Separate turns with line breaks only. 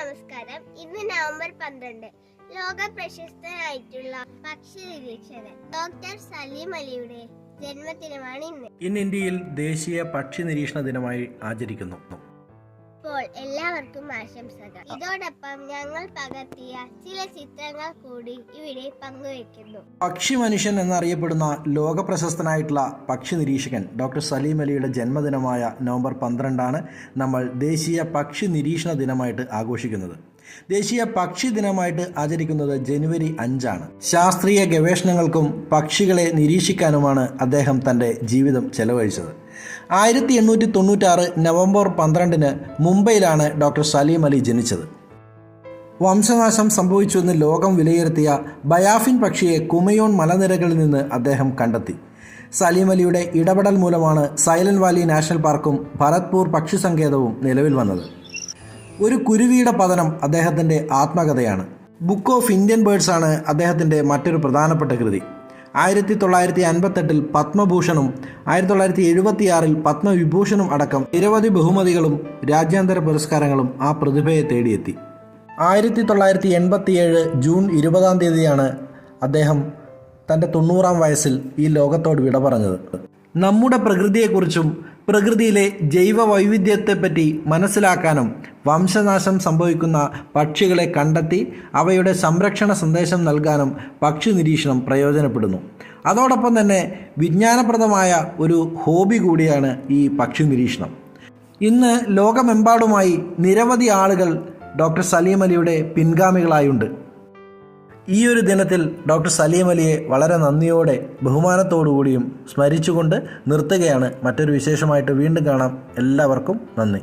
നമസ്കാരം. ഇന്ന് നവംബർ പന്ത്രണ്ട്. ലോക പ്രശസ്തനായിട്ടുള്ള പക്ഷി നിരീക്ഷകൻ ഡോക്ടർ സലീം അലിയുടെ ജന്മദിനമാണ് ഇന്ന്.
ഇന്ന് ഇന്ത്യയിൽ ദേശീയ പക്ഷി നിരീക്ഷണ ദിനമായി ആചരിക്കുന്നു.
ഇപ്പോൾ എല്ലാവർക്കും ആശംസകൾ. ഇതോടൊപ്പം ഞങ്ങൾ പകർത്തിയ ചില ചിത്രങ്ങൾ കൂടി ഇവിടെ പങ്കുവെക്കുന്നു.
പക്ഷി മനുഷ്യൻ എന്നറിയപ്പെടുന്ന ലോക പ്രശസ്തനായിട്ടുള്ള പക്ഷി നിരീക്ഷകൻ ഡോക്ടർ സലീം അലിയുടെ ജന്മദിനമായ നവംബർ പന്ത്രണ്ടാണ് നമ്മൾ ദേശീയ പക്ഷി നിരീക്ഷണ ദിനമായിട്ട് ആഘോഷിക്കുന്നത്. ദേശീയ പക്ഷി ദിനമായിട്ട് ആചരിക്കുന്നത് ജനുവരി അഞ്ചാണ്. ശാസ്ത്രീയ ഗവേഷണങ്ങൾക്കും പക്ഷികളെ നിരീക്ഷിക്കാനുമാണ് അദ്ദേഹം തന്റെ ജീവിതം ചെലവഴിച്ചത്. ആയിരത്തി എണ്ണൂറ്റി തൊണ്ണൂറ്റാറ് നവംബർ പന്ത്രണ്ടിന് മുംബൈയിലാണ് ഡോക്ടർ സലീം അലി ജനിച്ചത്. വംശനാശം സംഭവിച്ചുവെന്ന് ലോകം വിലയിരുത്തിയ ബയാഫിൻ പക്ഷിയെ കുമയോൺ മലനിരകളിൽ നിന്ന് അദ്ദേഹം കണ്ടെത്തി. സലീം അലിയുടെ ഇടപെടൽ മൂലമാണ് സൈലന്റ് വാലി നാഷണൽ പാർക്കും ഭരത്പൂർ പക്ഷി സങ്കേതവും നിലവിൽ വന്നത്. ഒരു കുരുവിയുടെ പതനം അദ്ദേഹത്തിന്റെ ആത്മകഥയാണ്. ബുക്ക് ഓഫ് ഇന്ത്യൻ ബേർഡ്സ് ആണ് അദ്ദേഹത്തിന്റെ മറ്റൊരു പ്രധാനപ്പെട്ട കൃതി. ആയിരത്തി തൊള്ളായിരത്തി അൻപത്തെട്ടിൽ പത്മഭൂഷണും ആയിരത്തി തൊള്ളായിരത്തി എഴുപത്തിയാറിൽ പത്മവിഭൂഷണും അടക്കം നിരവധി ബഹുമതികളും രാജ്യാന്തര പുരസ്കാരങ്ങളും ആ പ്രതിഭയെ തേടിയെത്തി. ആയിരത്തി തൊള്ളായിരത്തി എൺപത്തിയേഴ് ജൂൺ ഇരുപതാം തീയതിയാണ് അദ്ദേഹം തന്റെ തൊണ്ണൂറാം വയസ്സിൽ ഈ ലോകത്തോട് വിട പറഞ്ഞത്. നമ്മുടെ പ്രകൃതിയെക്കുറിച്ചും പ്രകൃതിയിലെ ജൈവ വൈവിധ്യത്തെപ്പറ്റി മനസ്സിലാക്കാനും വംശനാശം സംഭവിക്കുന്ന പക്ഷികളെ കണ്ടെത്തി അവയുടെ സംരക്ഷണ സന്ദേശം നൽകാനും പക്ഷി നിരീക്ഷണം പ്രയോജനപ്പെടുന്നു. അതോടൊപ്പം തന്നെ വിജ്ഞാനപ്രദമായ ഒരു ഹോബി കൂടിയാണ് ഈ പക്ഷി നിരീക്ഷണം. ഇന്ന് ലോകമെമ്പാടുമായി നിരവധി ആളുകൾ ഡോക്ടർ സലീം അലിയുടെ പിൻഗാമികളായുണ്ട്. ഈ ഒരു ദിനത്തിൽ ഡോക്ടർ സലീം അലിയെ വളരെ നന്ദിയോടെ ബഹുമാനത്തോടുകൂടിയും സ്മരിച്ചുകൊണ്ട് നിർത്തുകയാണ് മറ്റൊരു വിശേഷമായിട്ട് വീണ്ടും കാണാം. എല്ലാവർക്കും നന്ദി.